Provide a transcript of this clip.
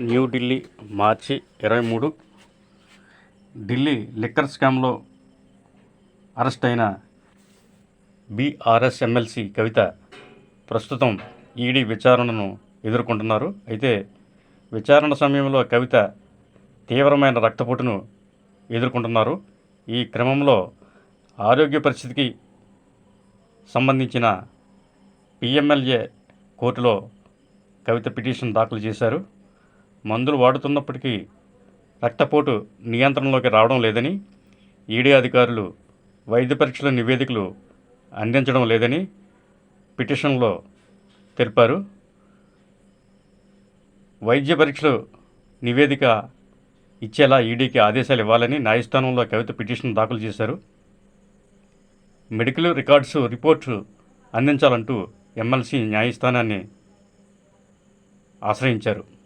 న్యూఢిల్లీ మార్చి ఇరవై మూడు. ఢిల్లీ లిక్కర్ స్కామ్లో అరెస్ట్ అయిన బీఆర్ఎస్ ఎమ్మెల్సీ కవిత ప్రస్తుతం ఈడీ విచారణను ఎదుర్కొంటున్నారు. అయితే విచారణ సమయంలో కవిత తీవ్రమైన రక్తపోటును ఎదుర్కొంటున్నారు. ఈ క్రమంలో ఆరోగ్య పరిస్థితికి సంబంధించిన పిఎంఎల్ఏ కోర్టులో కవిత పిటిషన్ దాఖలు చేశారు. మందులు వాడుతున్నప్పటికీ రక్తపోటు నియంత్రణలోకి రావడం లేదని ఈడీ అధికారులు వైద్య పరీక్షల నివేదికలు అందించడం లేదని పిటిషన్లో తెలిపారు. వైద్య పరీక్షలు నివేదిక ఇచ్చేలా ఈడీకి ఆదేశాలు ఇవ్వాలని న్యాయస్థానంలో కవిత పిటిషన్ దాఖలు చేశారు. మెడికల్ రికార్డ్స్ రిపోర్ట్స్ అందించాలంటూ ఎమ్మెల్సీ న్యాయస్థానాన్ని ఆశ్రయించారు.